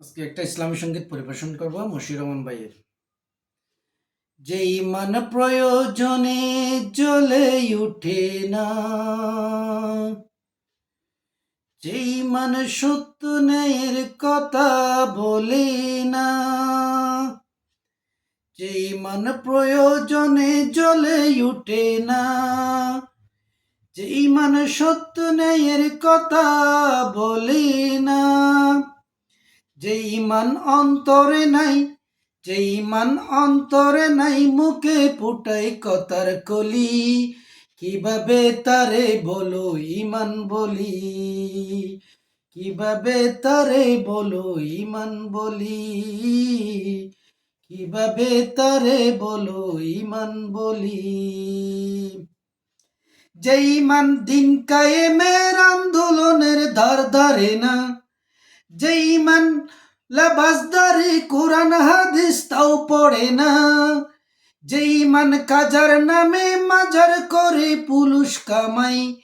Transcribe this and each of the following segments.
আজকে একটা ইসলামী সংগীত পরিবেশন করব মশির রহমান ভাইয়ের। যেই মান প্রয়োজনে জ্বলে উঠে না যেই মান সত্য ন্যায়ের কথা বলে না যেই মান প্রয়োজনে জ্বলে উঠে না যেই মান সত্য ন্যায়ের কথা বলে না। যে ইমান অন্তরে নাই, যে ইমান অন্তরে নাই, মুখে ফুটাই কথার কলি। কীভাবে তারে বলো ইমান বলি? কীভাবে তারে বলো ইমান বলি? কীভাবে তারে বলো ইমান বলি? যে ইমান দিন কায়েমের আন্দোলনের ধার ধারে না যে ইমান লাবাসদারি কোরআন হাদিস তাও পড়ে না। যে ইমান কাজার নামে মাজার করে পুলুষ কামাই।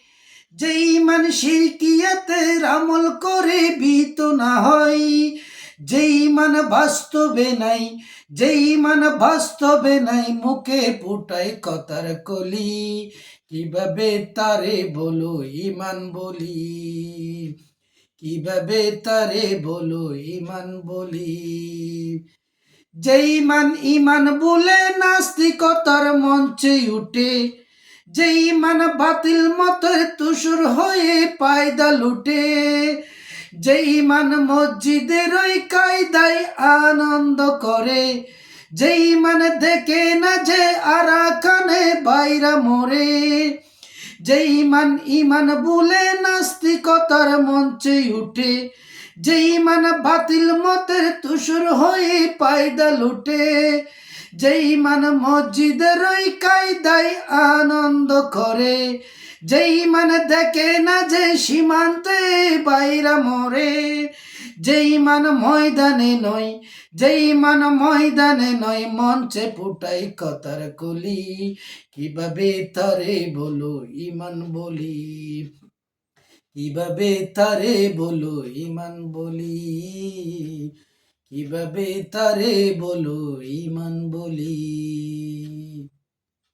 যে ইমান শিরকিয়াতে আমল করে ভীত না হয়। যে ইমান বাস্তবে নাই যে ইমান বাস্তবে নাই, মুখে ফুটাই কথার কলি। কীভাবে তারে বলো ইমান বলি? কীভাবে তারে বলো ইমান বলি? যে ইমান ইমান বলে নাস্তিকতার মঞ্চে উঠে যে ইমান বাতিল মতো তুষুর হয়ে পায়দা লুটে যে ইমান মসজিদের ওই কায়দায় আনন্দ করে যে ইমান দেখে না যে আরাকানে বাইরা মরে যে ইমান ইমান বলে নাস্তিকতার মঞ্চে উঠে যে ইমান বাতিল মতের তুষুর হয়ে পায়দা লুটে যে ইমান মসজিদের ওই কায়দায় আনন্দ করে যে ইমান দেখে না যে সীমান্তে বাইরা মরে যে ইমান ময়দানে নয় যে ইমান ময়দানে নয় মঞ্চে ফুটাই কথার কলি। কীভাবে তারে বলো ইমান বলি? কীভাবে তারে বলো ইমান বলি? কীভাবে তারে বলো ইমান বলি?